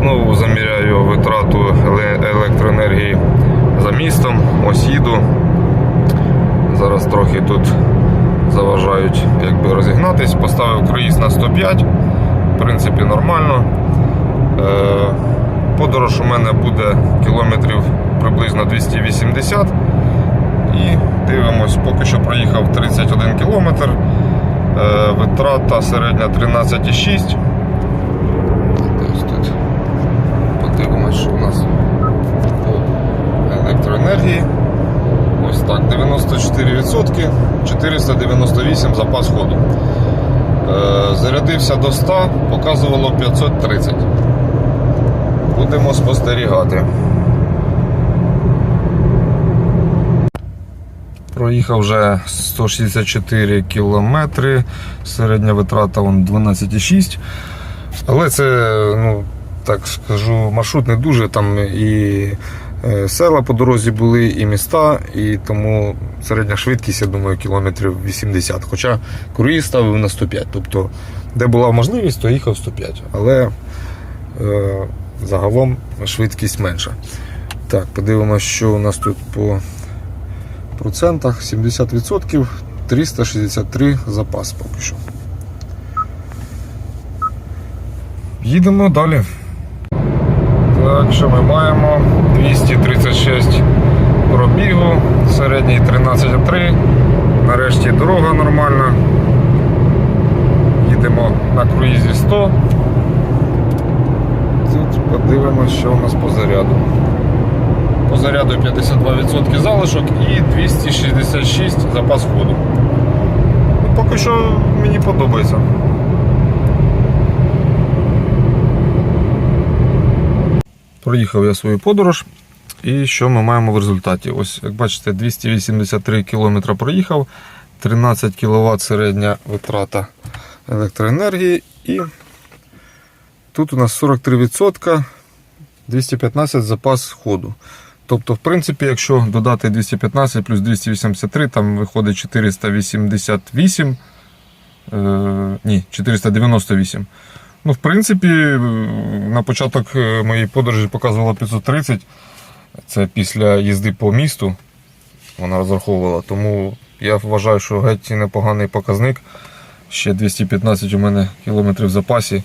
Знову заміряю витрату електроенергії за містом. Ось їду. Зараз трохи тут заважають якби розігнатись. Поставив круїз на 105. В принципі, нормально. Е, Подорож у мене буде кілометрів приблизно 280. І дивимось, поки що проїхав 31 кілометр. Е, Витрата середня 13,6. Так, 94%, 498 запас ходу. Е, Зарядився до 100, показувало 530. Будемо спостерігати. Проїхав вже 164 кілометри, середня витрата вон 12,6. Але це, ну, так скажу, маршрут не дуже. Там і села по дорозі були, і міста, і тому середня швидкість, я думаю, кілометрів 80. Хоча круїз ставив на 105. Тобто, де була можливість, то їхав 105. Але е, загалом швидкість менша. Так, подивимося, що у нас тут по процентах 70%, 363 запас поки що. Їдемо далі. Так, що ми маємо? 236 пробігу, середній 13,3. Нарешті дорога нормальна. Їдемо на круїзі 100. Тут подивимось, що у нас по заряду. По заряду 52% залишок і 266 запас ходу. Ну, Поки що мені подобається. Проїхав я свою подорож. І що ми маємо в результаті? Ось, як бачите, 283 км проїхав, 13 кВт середня витрата електроенергії. І тут у нас 43%, 215 запас ходу. Тобто, в принципі, якщо додати 215 плюс 283, там виходить 488. Е, ні, 498. Ну, в принципі, на початок е, моєї подорожі показувала 530. Це після їзди по місту. Вона розраховувала. Тому я вважаю, що геть непоганий показник. Ще 215 у мене кілометрів в запасі.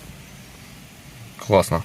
Класно.